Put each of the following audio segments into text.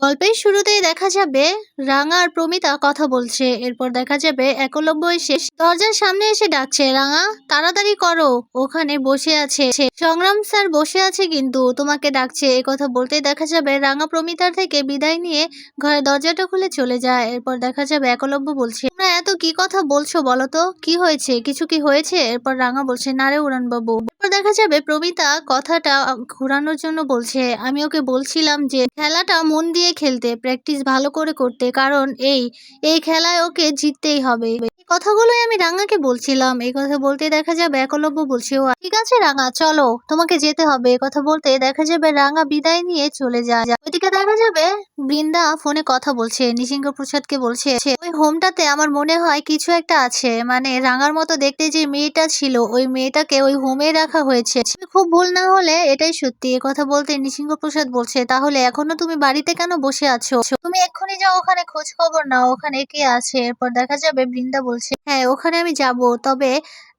গল্পের শুরুতেই দেখা যাবে রাঙা আর প্রমিতা কথা বলছে। এরপর দেখা যাবে একলব্য এসে দরজার সামনে এসে ডাকছে, রাঙা, তাড়াতাড়ি করো। ওখানে বসে আছে সংগ্রাম স্যার বসে আছে কিন্তু, তোমাকে ডাকছে। এ কথা বলতেই দেখা যাবে রাঙা প্রমিতার থেকে বিদায় নিয়ে ঘরে দরজাটা খুলে চলে যায়। এরপর দেখা যাবে একলব্য বলছে, তোমরা এত কি কথা বলছো বলো তো? কি হয়েছে? কিছু কি হয়েছে? এরপর রাঙা বলছে, না রে উড়ান বাবু এরপর দেখা যাবে প্রমিতা কথাটা ঘোরানোর জন্য বলছে, আমি ওকে বলছিলাম যে খেলাটা মন দিয়ে খেলতে প্র্যাকটিস ভালো করে করতে কারণ এই এই খেলায় ওকে জিততেই হবে। কথাগুলোই আমি রাঙাকে বলছিলাম। এই কথা বলতে দেখা যাবে একলব্য বলছে, ও, ঠিক আছে রাঙা, চলো, তোমাকে যেতে হবে। কথা বলতে দেখা যাবে রাঙা বিদায় নিয়ে চলে যায়। ওইদিকে দেখা যাবে বৃন্দা ফোনে কথা বলছে নিসিংহ প্রসাদকে বলছে, ওই হোমটাতে আমার মনে হয় কিছু একটা আছে। মানে রাঙার মতো দেখতে যে মেয়েটা ছিল, ওই মেয়েটাকে ওই হোমে রাখা হয়েছে। খুব ভুল না হলে এটাই সত্যি। কথা বলতে নিসিংহ প্রসাদ বলছে, তাহলে এখনও তুমি বাড়িতে কেন বসে আছো? তুমি এক্ষুনি যাও, ওখানে খোঁজ খবর নাও, ওখানে কে আছে? এরপর দেখা যাবে বৃন্দা বলছে হ্যাঁ ওখানে আমি যাব, তবে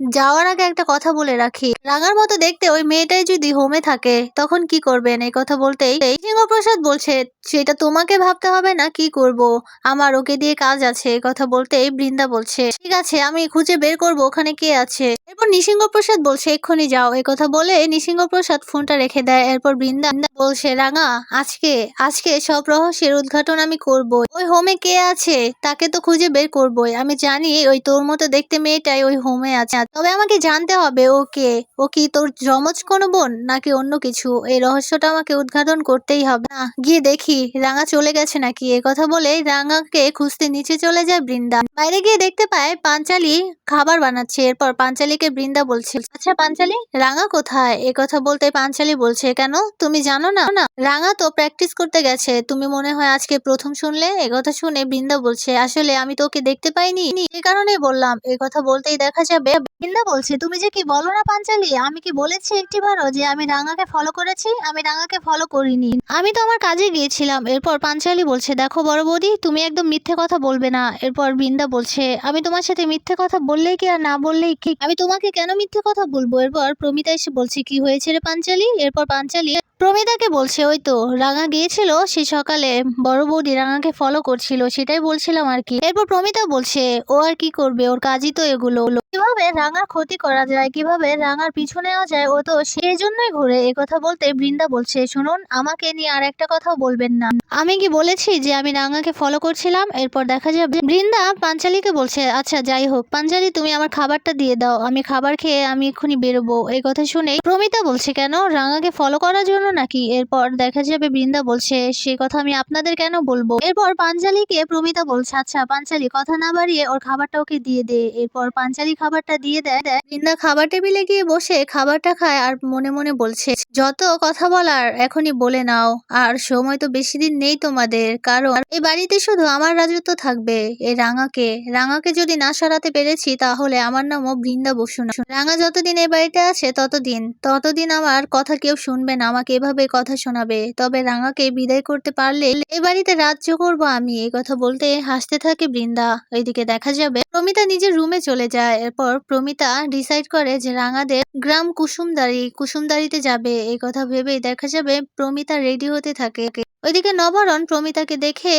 যাওয়ার আগে একটা কথা বলে রাখি। রাঙার মতো দেখতে ওই মেয়েটাই যদি হোমে থাকে, তখন কি করবেন? এই কথা বলতেই সিংহপ্রসাদ বলছে, সেটা তোমাকে ভাবতে হবে না, কি করব? আমার ওকে দিয়ে কাজ আছে। কথা বলতেই বৃন্দা বলছে, ঠিক আছে, আমি খুঁজে বের করব, ওখানে কে আছে? এরপর নিসিংহ প্রসাদ বলছে, এক্ষুনি যাও। এই কথা বলে নিসিংহ প্রসাদ ফোনটা রেখে দেয়। এরপর বৃন্দা বলছে, রাঙা, আজকে আজকে সব রহস্যের উদ্ঘাটন আমি করব ওই হোমে কে আছে? তাকে তো খুঁজে বের করবই। আমি জানি ওই তোর মতো দেখতে মেয়েটাই ওই হোমে আছে। তবে আমাকে জানতে হবে ওকে ও কি তোর জমজ কোনো বোন, নাকি অন্য কিছু? এই রহস্যটা আমাকে উদ্ঘাটন করতেই হবে। না গিয়ে দেখি, রাঙা চলে গেছে নাকি? এ কথা বলে রাঙাকে খুঁজতে নিচে চলে যায় বৃন্দা। বাইরে গিয়ে দেখতে পায় পাঞ্চালি খাবার বানাচ্ছে, এরপর পাঞ্চালিকে বৃন্দা বলছে আচ্ছা পাঞ্চালি, রাঙা কোথায়? এ কথা বলতে পাঞ্চালি বলছে, কেন? তুমি জানো না? না, রাঙা তো প্র্যাকটিস করতে গেছে। তুমি মনে হয় আজকে প্রথম শুনলে? এ কথা শুনে বৃন্দা বলছে, আসলে আমি তোকে দেখতে পাইনি। এই কারণেই বললাম, এই কথা বলতেই দেখা যাবে। বৃন্দা বলছে, তুমি যে কি বলো না পাঞ্চালি? আমি কি বলেছি একটিবারও যে আমি রাঙাকে ফলো করেছি? আমি রাঙাকে ফলো করিনি। আমি তো আমার কাজে গিয়েছিলাম। এরপর পাঞ্চালি বলছে, দেখো বড় বৌদি, তুমি একদম মিথ্যে কথা বলবে না। এরপর বৃন্দা বলছে, আমি তোমার সাথে মিথ্যে কথা বললেই কি আর না বললেই কি? আমি তোমাকে কেন মিথ্যে কথা বলব? এরপর প্রমিতা এসে বলছে, কি হয়েছে রে পাঞ্চালি? এরপর পাঞ্চালি প্রমিতাকে বলছে, ওই তো, রাঙা গিয়েছিল সে সকালে বড় বৌদি রাঙাকে ফলো করছিল, সেটাই বলছিলাম আর কি। এরপর প্রমিতা বলছে, ও আর কি করবে? ওর কাজই তো এগুলো। কীভাবে রাঙার ক্ষতি করা যায়, কীভাবে রাঙার পিছু নেওয়া যায়, ও তো সেই জন্যই ঘুরে। এ কথা বলতে বৃন্দা বলছে, শুনুন, আমাকে নিয়ে আর একটা কথাও বলবেন না। আমি কি বলেছি যে আমি রাঙাকে ফলো করছিলাম? এরপর দেখা যাবে বৃন্দা পাঞ্চালিকে বলছে আচ্ছা যাই হোক, পাঞ্চালি, তুমি আমার খাবারটা দিয়ে দাও। আমি খাবার খেয়ে আমি এক্ষুনি বেরোবো। এই কথা শুনে প্রমিতা বলছে, কেন? রাঙাকে ফলো করার জন্য নাকি? এরপর দেখা যাবে বৃন্দা বলছে, সে কথা আমি আপনাদের কেন বলব? এরপর পাঞ্চালিকে প্রমিতা বলছে আচ্ছা পাঞ্চালি, কথা না বাড়িয়ে ওর খাবারটা ওকে দিয়ে দে। এরপর পাঞ্চালি খাবারটা দিয়ে দেয়। দেয় বৃন্দা খাবার টেবিলে গিয়ে বসে খাবারটা খায় আর মনে মনে বলছে, যত কথা বলার এখনই বলে নাও। আর সময় তো বেশি দিন নেই তোমাদের। কারণ এই বাড়িতে শুধু আমার রাজত্ব থাকবে। এই রাঙাকে রাঙাকে যদি না সারাতে পেরেছি, তাহলে আমার নামও বৃন্দা বসু না। রাঙা যতদিন এই বাড়িতে আছে, ততদিন ততদিন আমার কথা কেউ শুনবে না, আমাকে এভাবে কথা শোনাবে। তবে রাঙাকে বিদায় করতে পারলে এ বাড়িতে রাজ্য করব আমি। এই কথা বলতে হাসতে থাকে বৃন্দা। ওইদিকে দেখা যাবে প্রমিতা নিজের রুমে চলে যায়। এরপর প্রমিতা ডিসাইড করে যে রাঙাদের গ্রাম কুসুমদারি, কুসুমদারিতে যাবে। এই কথা ভেবেই দেখা যাবে প্রমিতা রেডি হতে থাকে। ওইদিকে নবারণ প্রমিতাকে দেখে,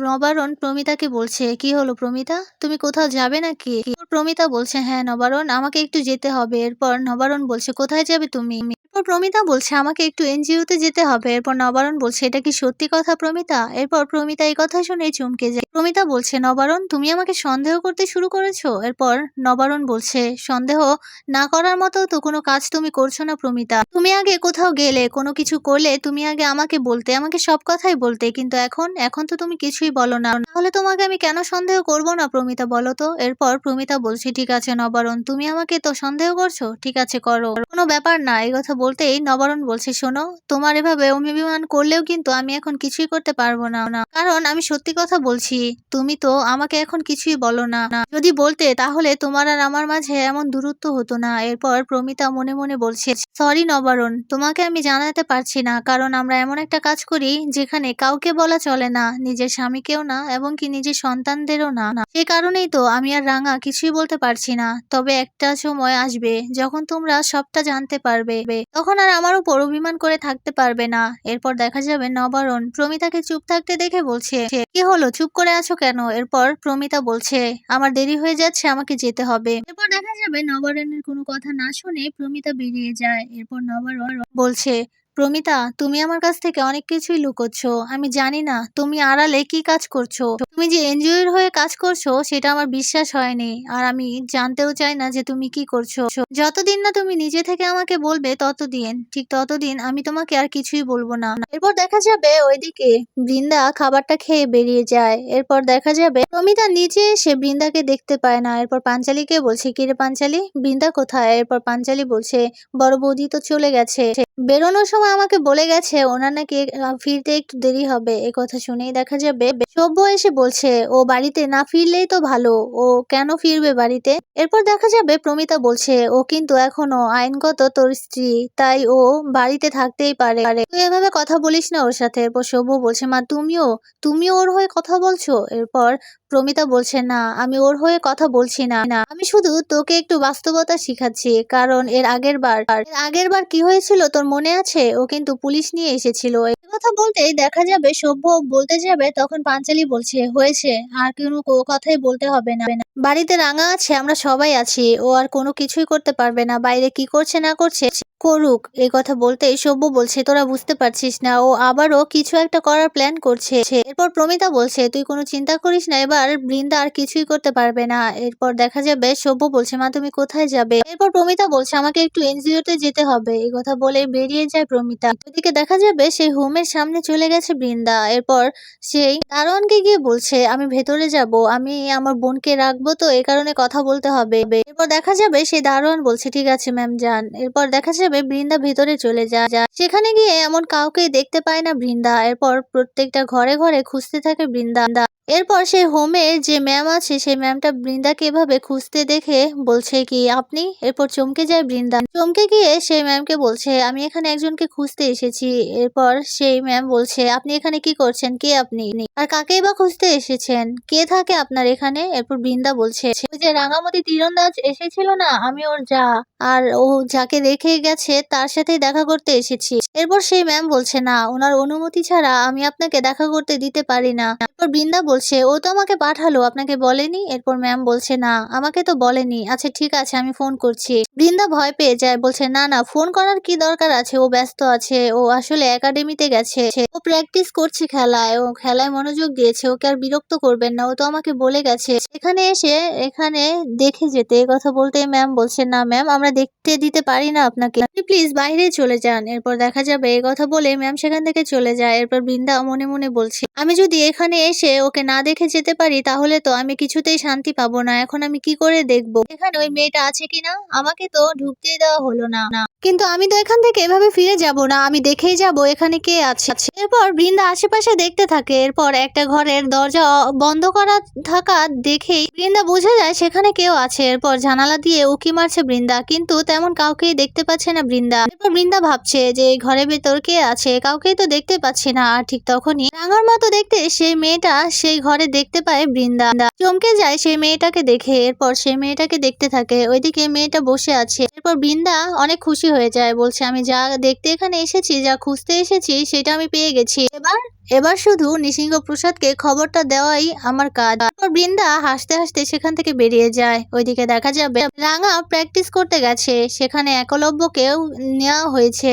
নবারণ প্রমিতাকে বলছে, কি হলো প্রমিতা? তুমি কোথাও যাবে নাকি? প্রমিতা বলছে হ্যাঁ নবারণ, আমাকে একটু যেতে হবে। এরপর নবারণ বলছে, কোথায় যাবে তুমি? এরপর প্রমিতা বলছে, আমাকে একটু এনজিওতে যেতে হবে। এরপর নবারণ বলছে, এটা কি সত্যি কথা প্রমিতা? এরপর প্রমিতা এই কথা শুনে চমকে যায়। প্রমিতা বলছে, নবারণ, তুমি আমাকে সন্দেহ করতে শুরু করেছ? এরপর নবারণ বলছে, সন্দেহ না করার মতো তো কোনো কাজ তুমি করছ না প্রমিতা। তুমি আগে কোথাও গেলে, কোনো কিছু করলে, তুমি আগে আমাকে বলতে, আমাকে সব কথাই বলতে। কিন্তু এখন এখন তো তুমি কিছুই বলো না। তাহলে তোমাকে আমি কেন সন্দেহ করব না প্রমিতা, বলো তো? এরপর প্রমিতা বলছে, ঠিক আছে নবারণ, তুমি আমাকে তো সন্দেহ করছ? ঠিক আছে, করো। কোনো ব্যাপার না, এই কথা বলতেই নবারণ বলছে, শোনো, তোমার এভাবে অভিমান করলেও কিন্তু আমি এখন কিছুই করতে পারব না। না কারণ আমি সত্যি কথা বলছি, তুমি তো আমাকে এখন কিছুই বলো না। যদি বলতে, তাহলে তোমার আর আমার মাঝে এমন দূরত্ব হতো না। এরপর প্রমিতা মনে মনে বলছে, সরি নবারণ, তোমাকে আমি জানাতে পারছি না। কারণ আমরা এমন একটা কাজ করি যেখানে কাউকে বলা চলে না, নিজের স্বামীকেও না এবং কি নিজের সন্তানদেরও না। সে কারণেই তো আমি আর রাঙা কিছুই বলতে পারছি না। তবে একটা সময় আসবে যখন তোমরা সবটা জানতে পারবে। তখন আর আমার উপর অভিমান করে থাকতে পারবে না। এরপর দেখা যাবে নবারণ প্রমিতাকে চুপ থাকতে দেখে বলছে, কি হলো? চুপ করে আছো কেন? এরপর প্রমিতা বলছে, আমার দেরি হয়ে যাচ্ছে, আমাকে যেতে হবে। এরপর দেখা যাবে নবারণের কোনো কথা না শুনে প্রমিতা বেরিয়ে যায়। এরপর নবারণ বলছে প্রমিতা, তুমি আমার কাছ থেকে অনেক কিছুই লুকোচ্ছ। আমি জানি না, তুমি আড়ালে কি কাজ করছ? তুমি যে এনজিওর হয়ে কাজ করছ, সেটা আমার বিশ্বাস হয়নি। আর আমি জানতেও চাই না যে তুমি কি করছ। যতদিন না তুমি নিজে থেকে আমাকে বলবে, ততদিন, ঠিক ততদিন আমি তোমাকে আর কিছুই বলব না। এরপর দেখা যাবে ওইদিকে বৃন্দা খাবারটা খেয়ে বেরিয়ে যায়। এরপর দেখা যাবে প্রমিতা নিচে এসে বৃন্দাকে দেখতে পায় না। এরপর পাঞ্চালীকে বলছে কিরে পাঞ্চালী? বৃন্দা কোথায়? এরপর পাঞ্চালী বলছে, বড় বৌদি তো চলে গেছে। বেরোনোর সময় আমাকে বলে গেছে, ওনার নাকি ফিরতে একটু দেরি হবে। এ কথা শুনেই দেখা যাবে সভ্য এসে বলছে, ও বাড়িতে না ফিরলেই তো ভালো, ও কেন ফিরবে বাড়িতে? এরপর দেখা যাবে প্রমিতা বলছে, ও কিন্তু এখনও আইনগত তোর স্ত্রী, তাই ও বাড়িতে থাকতেই পারে। তুই এভাবে কথা বলিস না ওর সাথে? এরপর সভ্য বলছে, মা, তুমিও তুমিও ওর হয়ে কথা বলছো? এরপর প্রমিতা বলছে, না, আমি ওর হয়ে কথা বলছি না। না, আমি শুধু তোকে একটু বাস্তবতা শিখাচ্ছি, কারণ এর আগের বার আগের বার কি হয়েছিল তোর মনে আছে? ও কিন্তু পুলিশ নিয়ে এসেছিল। কথা বলতেই দেখা যাবে, সভ্য বলতে যাবে, তখন পাঞ্চালি বলছে, হয়েছে, আর কোনো কথাই বলতে হবে না। বাড়িতে রাঙা আছে, আমরা সবাই আছি, ও আর কোনো কিছুই করতে পারবে না, বাইরে কি করছে না করছে করুক। এই কথা বলতে সভ্য বলছে, তোরা বুঝতে পারছিস না, ও আবারও কিছু একটা করার প্ল্যান করছে। এরপর প্রমিতা বলছে, তুই কোনো চিন্তা করিস না, এবার বৃন্দা আর কিছুই করতে পারবে না। এরপর দেখা যাবে, সভ্য বলছে, মা, তুমি কোথায় যাবে? এরপর প্রমিতা বলছে, আমাকে একটু এনজিওতে যেতে হবে। এই কথা বলে বেরিয়ে যায় প্রমিতা ওদিকে দেখা যাবে সেই হোমের সামনে চলে গেছে বৃন্দা। এরপর সেই দারোয়ানকে গিয়ে বলছে, আমি ভেতরে যাব, আমি আমার বোনকে রাখব তো, এ কারণে কথা বলতে হবে। এরপর দেখা যাবে সেই দারোয়ান বলছে, ঠিক আছে ম্যাম যান। এরপর দেখা যাবে বৃন্দা ভেতরে চলে যায়। সেখানে গিয়ে এমন কাউকেই দেখতে পায় না বৃন্দা। এরপর প্রত্যেকটা ঘরে ঘরে খুঁজতে থাকে বৃন্দা। এরপর সেই হোমের যে ম্যাম আছে, সেই ম্যামটা বৃন্দাকে এভাবে খুঁজতে দেখে বলছে কি, আপনি? এরপর চমকে যায় বৃন্দা। চমকে গিয়ে সেই ম্যামকে বলছে, আমি এখানে একজনকে খুঁজতে এসেছি। এরপর সেই ম্যাম বলছে, আপনি এখানে কি করছেন? কে আপনি? আর কাকেই বা খুঁজতে এসেছেন? কে থাকে আপনার এখানে? এরপর বৃন্দা বলছে, ওই যে রাঙামতি তীরন্দাজ এসেছিল না, আমি ওর যা, আর ও যাকে রেখে গেছে, তার সাথেই দেখা করতে এসেছি। এরপর সেই ম্যাম বলছে, না, ওনার অনুমতি ছাড়া আমি আপনাকে দেখা করতে দিতে পারি না। এরপর বৃন্দা বলছে, ও তো আমাকে পাঠালো, আপনাকে বলেনি? এরপর ম্যাম বলছে, না, আমাকে তো বলেনি। আচ্ছা ঠিক আছে, আমি ফোন করছি। বৃন্দা ভয় পেয়ে যায়, বলছে, না না, ফোন করার কি দরকার আছে? ও ব্যস্ত আছে, ও আসলে একাডেমিতে গেছে। ও প্র্যাকটিস করছে খেলায়, ও খেলায় মনোযোগ দিয়েছে, ওকে আর বিরক্ত করবেন না, ও তো আমাকে বলে গেছে। এখানে এসে, এখানে দেখে যেতে কথা বলতে ম্যাম বলছে, না, ম্যাম, আমরা দেখতে দিতে পারি না আপনাকে। প্লিজ বাইরে চলে যান। এরপর দেখা যাবে, এই কথা বলে ম্যাম সেখান থেকে চলে যায়। এরপর বৃন্দা মনে মনে বলছে, আমি যদি এখানে এসে ওকে না দেখে যেতে পারি, তাহলে তো আমি কিছুতেই শান্তি পাবো না। এখন আমি কি করে দেখব? এখানে ওই মেয়েটা আছে কিনা? আমাকে তো ঢুকতে দেওয়া হলো না। কিন্তু আমি তো এখান থেকে এভাবে ফিরে যাব না, আমি দেখেই যাব এখানে কে আছে। এরপর বৃন্দা আশেপাশে দেখতে থাকে। এরপর একটা ঘরের দরজা বন্ধ করা থাকা দেখেই বৃন্দা বোঝা যায় সেখানে কেউ আছে। এরপর জানালা দিয়ে উকি মারছে বৃন্দা, কিন্তু তেমন কাউকেই দেখতে পাচ্ছে না বৃন্দা। এরপর বৃন্দা ভাবছে যে ঘরের ভেতর কে আছে? কাউকেই তো দেখতে পাচ্ছে না। আর ঠিক তখনই রাঙার মতো দেখতে সেই মেয়েটা সেই ঘরে দেখতে পায় বৃন্দা, চমকে যায় সেই মেয়েটাকে দেখে। এরপর সেই মেয়েটাকে দেখতে থাকে। ওইদিকে মেয়েটা বসে আছে। এরপর বৃন্দা অনেক খুশি হয়ে যায়, বলছে, আমি যা দেখতে এখানে এসেছি, যা খুঁজতে এসেছি, সেটা আমি পেয়ে গেছি। এবার এবার শুধু নিসিংহ প্রসাদকে খবরটা দেওয়াই আমার কাজ। বৃন্দা হাসতে হাসতে সেখান থেকে বেরিয়ে যায়। ওইদিকে দেখা যাবে রাঙা প্র্যাকটিস করতে গেছে। সেখানে একলব্যকেও নেওয়া হয়েছে।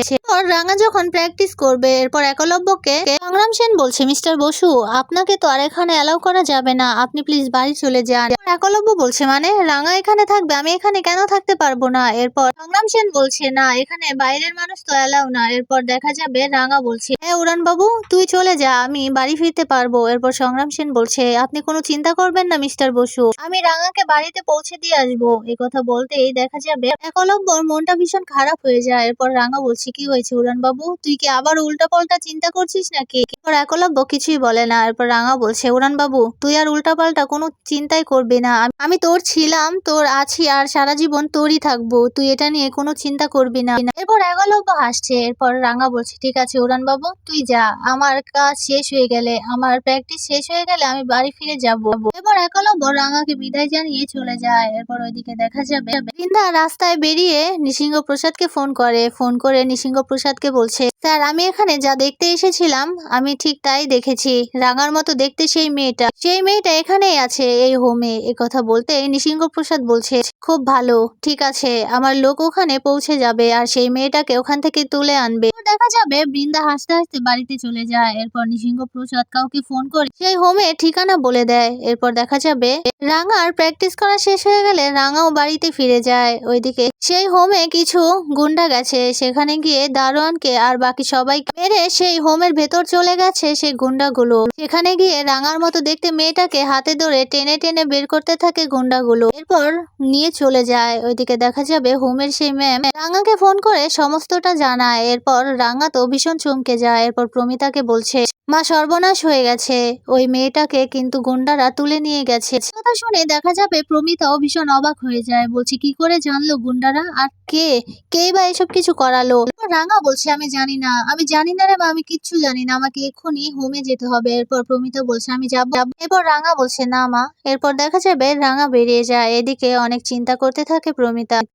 রাঙা যখন প্র্যাকটিস করবে, এরপর একলব্যকে সংগ্রাম সেন বলছে, মিস্টার বসু, আপনাকে তো আর এখানে অ্যালাউ করা যাবে না। আপনি প্লিজ বাড়ি চলে যান। একলব্য বলছে মানে রাঙা এখানে থাকবে, আমি এখানে কেন থাকতে পারব না? এরপর সংগ্রাম সেন বলছে, না, এখানে বাইরের মানুষ তো অ্যালাউ না। এরপর দেখা যাবে রাঙা বলছে হ্যাঁ উড়ান বাবু তুই চলে যা, আমি বাড়ি ফিরতে পারব। এরপর সংগ্রাম সেন বলছে, আপনি কোনো চিন্তা করবেন না, মিস্টার বসু। আমি রাঙাকে বাড়িতে পৌঁছে দিয়ে আসব। এই কথা বলতেই দেখা যাবে একলব্যর মনটা ভীষণ খারাপ হয়ে যায়। এরপর রাঙা বলছে, কি হয়েছে উড়ান বাবু তুই কি আবার উল্টা পাল্টা চিন্তা করছিস নাকি? এরপর একলব্য কিছুই বলে না। এরপর রাঙা বলছে উড়ান বাবু তুই আর উল্টা পাল্টা কোনো চিন্তাই করবি না। আমি- তোর ছিলাম, তোর আছি, আর সারা জীবন তোরই থাকব। তুই এটা নিয়ে কোনো চিন্তা করবি না। এরপর একলব্য হাসছে। এরপর রাঙা বলছে, ঠিক আছে উড়ান বাবু তুই যা। আমার কাজ কাজ শেষ হয়ে গেলে, আমার প্র্যাকটিস শেষ হয়ে গেলে আমি বাড়ি ফিরে যাব। এরপর একলব্য রাঙাকে বিদায় জানিয়ে চলে যায়। এরপর ওইদিকে দেখা যাবে। বৃন্দা রাস্তায় বেরিয়ে নৃসিংহ প্রসাদকে ফোন করে। ফোন করে নৃসিংহ প্রসাদকে বলছে, স্যার, আমি এখানে যা দেখতে এসেছিলাম, আমি ঠিক তাই দেখেছি। রাঙার মতো দেখতে সেই মেয়েটা। সেই মেয়েটা এখানেই আছে, এই হোমে এ। কথা বলতে নৃসিংহ প্রসাদ বলছে, খুব ভালো, ঠিক আছে, আমার লোক ওখানে পৌঁছে যাবে, আর সেই মেয়েটাকে ওখান থেকে তুলে আনবে। দেখা যাবে বৃন্দা হাসতে হাসতে বাড়িতে চলে যায়। এরপর নৃসিংহ প্রসাদ কাউকে ফোন করে সেই হোমে ঠিকানা বলে দেয়। এরপর দেখা যাবে, রাঙার প্র্যাকটিস করা শেষ হয়ে গেলে রাঙাও বাড়িতে ফিরে যায়। ওইদিকে সেই হোমে কিছু গুন্ডা গেছে। সেখানে গিয়ে দারোয়ানকে আর বাকি সবাইকে মেরে সেই হোমের ভেতর চলে গেছে সেই গুন্ডাগুলো। সেখানে গিয়ে রাঙার মতো দেখতে মেয়েটাকে হাতে ধরে টেনে টেনে বের করতে থাকে গুন্ডাগুলো। এরপর নিয়ে চলে যায়। ওইদিকে দেখা যাবে হোমের সেই ম্যাম রাঙাকে ফোন করে সমস্তটা জানায়। এরপর রাঙা তো ভীষণ চমকে যায়। এরপর প্রমিতাকে বলছে, মা, সর্বনাশ হয়ে গেছে। ওই মেয়েটাকে কিন্তু গুন্ডারা তুলে নিয়ে গেছে। কথা শুনে দেখা যাবে প্রমিতাও ভীষণ অবাক হয়ে যায়। বলছে, কি করে জানলো গুন্ডারা আর কে? কে বা এসব কিছু করালো? রাঙা বলছে, আমি জানি না। আমি জানি না রে বা আমি কিচ্ছু জানি না। আমাকে এক্ষুনি হোমে যেতে হবে। এরপর প্রমিতা বলছে, আমি যাব। এরপর রাঙা বলছে, না মা। এরপর দেখা যাবে রাঙা বেরিয়ে যায়। এদিকে অনেক চিন্তা করতে থাকে প্রমিতা।